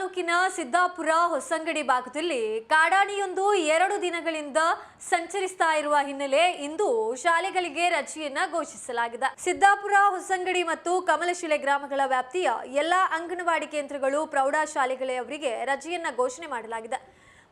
ತಾಲೂಕಿನ ಸಿದ್ದಾಪುರ ಹೊಸಂಗಡಿ ಭಾಗದಲ್ಲಿ ಕಾಡಾಣಿಯೊಂದು ಎರಡು ದಿನಗಳಿಂದ ಸಂಚರಿಸ್ತಾ ಇರುವ ಹಿನ್ನೆಲೆ ಇಂದು ಶಾಲೆಗಳಿಗೆ ರಜೆಯನ್ನ ಘೋಷಿಸಲಾಗಿದೆ. ಸಿದ್ದಾಪುರ, ಹೊಸಂಗಡಿ ಮತ್ತು ಕಮಲಶಿಲೆ ಗ್ರಾಮಗಳ ವ್ಯಾಪ್ತಿಯ ಎಲ್ಲಾ ಅಂಗನವಾಡಿ ಕೇಂದ್ರಗಳು ಪ್ರೌಢಶಾಲೆಗಳವರಿಗೆ ರಜೆಯನ್ನ ಘೋಷಣೆ ಮಾಡಲಾಗಿದೆ.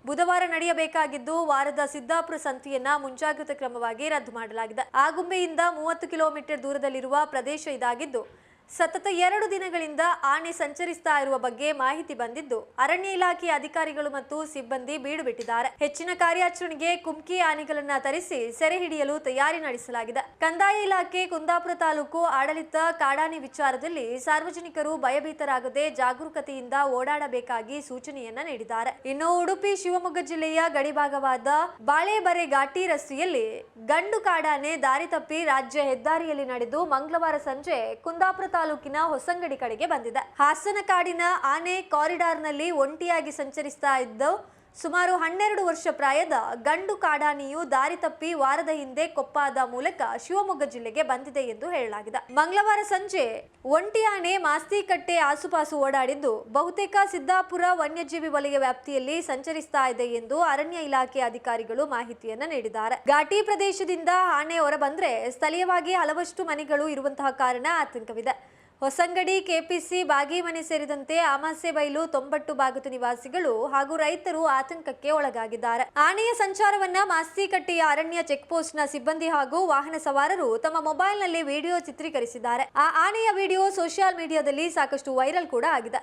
ಬುಧವಾರ ನಡೆಯಬೇಕಾಗಿದ್ದು ವಾರದ ಸಿದ್ದಾಪುರ ಸಂತೆಯನ್ನ ಮುಂಜಾಗ್ರತಾ ಕ್ರಮವಾಗಿ ರದ್ದು ಮಾಡಲಾಗಿದೆ. ಆಗುಂಬೆಯಿಂದ ಮೂವತ್ತು ಕಿಲೋಮೀಟರ್ ದೂರದಲ್ಲಿರುವ ಪ್ರದೇಶ ಇದಾಗಿದ್ದು ಸತತ ಎರಡು ದಿನಗಳಿಂದ ಆನೆ ಸಂಚರಿಸ್ತಾ ಇರುವ ಬಗ್ಗೆ ಮಾಹಿತಿ ಬಂದಿದ್ದು, ಅರಣ್ಯ ಇಲಾಖೆ ಅಧಿಕಾರಿಗಳು ಮತ್ತು ಸಿಬ್ಬಂದಿ ಬೀಡು ಬಿಟ್ಟಿದ್ದಾರೆ ಹೆಚ್ಚಿನ ಕಾರ್ಯಾಚರಣೆಗೆ ಕುಮ್ಕಿ ಆನೆಗಳನ್ನ ತರಿಸಿ ಸೆರೆ ಹಿಡಿಯಲು ತಯಾರಿ ನಡೆಸಲಾಗಿದೆ. ಕಂದಾಯ ಇಲಾಖೆ ಕುಂದಾಪುರ ತಾಲೂಕು ಆಡಳಿತ ಕಾಡಾನೆ ವಿಚಾರದಲ್ಲಿ ಸಾರ್ವಜನಿಕರು ಭಯಭೀತರಾಗದೆ ಜಾಗರೂಕತೆಯಿಂದ ಓಡಾಡಬೇಕಾಗಿ ಸೂಚನೆಯನ್ನ ನೀಡಿದ್ದಾರೆ. ಇನ್ನು ಉಡುಪಿ ಶಿವಮೊಗ್ಗ ಜಿಲ್ಲೆಯ ಗಡಿಭಾಗವಾದ ಬಾಳೆಬರೆ ಘಾಟಿ ರಸ್ತೆಯಲ್ಲಿ ಗಂಡು ಕಾಡಾನೆ ದಾರಿ ತಪ್ಪಿ ರಾಜ್ಯ ಹೆದ್ದಾರಿಯಲ್ಲಿ ನಡೆದು ಮಂಗಳವಾರ ಸಂಜೆ ಕುಂದಾಪುರ ತಾಲೂಕಿನ ಹೊಸಂಗಡಿ ಕಡೆಗೆ ಬಂದಿದೆ. ಹಾಸನ ಕಾಡಿನ ಆನೆ ಕಾರಿಡಾರ್ನಲ್ಲಿ ಒಂಟಿಯಾಗಿ ಸಂಚರಿಸ್ತಾ ಇದ್ದು ಸುಮಾರು ಹನ್ನೆರಡು ವರ್ಷ ಪ್ರಾಯದ ಗಂಡು ಕಾಡಾನಿಯು ದಾರಿ ತಪ್ಪಿ ವಾರದ ಹಿಂದೆ ಕೊಪ್ಪಾದ ಮೂಲಕ ಶಿವಮೊಗ್ಗ ಜಿಲ್ಲೆಗೆ ಬಂದಿದೆ ಎಂದು ಹೇಳಲಾಗಿದೆ. ಮಂಗಳವಾರ ಸಂಜೆ ಒಂಟಿ ಆನೆ ಮಾಸ್ತಿಕಟ್ಟೆ ಆಸುಪಾಸು ಓಡಾಡಿದ್ದು, ಬಹುತೇಕ ಸಿದ್ದಾಪುರ ವನ್ಯಜೀವಿ ವಲಯ ವ್ಯಾಪ್ತಿಯಲ್ಲಿ ಸಂಚರಿಸ್ತಾ ಇದೆ ಎಂದು ಅರಣ್ಯ ಇಲಾಖೆ ಅಧಿಕಾರಿಗಳು ಮಾಹಿತಿಯನ್ನು ನೀಡಿದ್ದಾರೆ. ಘಾಟಿ ಪ್ರದೇಶದಿಂದ ಆನೆ ಹೊರಬಂದ್ರೆ ಸ್ಥಳೀಯವಾಗಿ ಹಲವಷ್ಟು ಮನೆಗಳು ಇರುವಂತಹ ಕಾರಣ ಆತಂಕವಿದೆ. ಹೊಸಂಗಡಿ, ಕೆಪಿಸಿ, ಬಾಗಿಮನೆ ಸೇರಿದಂತೆ ಅಮಾಸೆ ಬೈಲು ತೊಂಬಟ್ಟು ಭಾಗದ ನಿವಾಸಿಗಳು ಹಾಗೂ ರೈತರು ಆತಂಕಕ್ಕೆ ಒಳಗಾಗಿದ್ದಾರೆ. ಆನೆಯ ಸಂಚಾರವನ್ನ ಮಾಸ್ತಿಕಟ್ಟೆಯ ಅರಣ್ಯ ಚೆಕ್ ಪೋಸ್ಟ್ನ ಸಿಬ್ಬಂದಿ ಹಾಗೂ ವಾಹನ ಸವಾರರು ತಮ್ಮ ಮೊಬೈಲ್ನಲ್ಲಿ ವಿಡಿಯೋ ಚಿತ್ರೀಕರಿಸಿದ್ದಾರೆ. ಆ ಆನೆಯ ವಿಡಿಯೋ ಸೋಷಿಯಲ್ ಮೀಡಿಯಾದಲ್ಲಿ ಸಾಕಷ್ಟು ವೈರಲ್ ಕೂಡ ಆಗಿದೆ.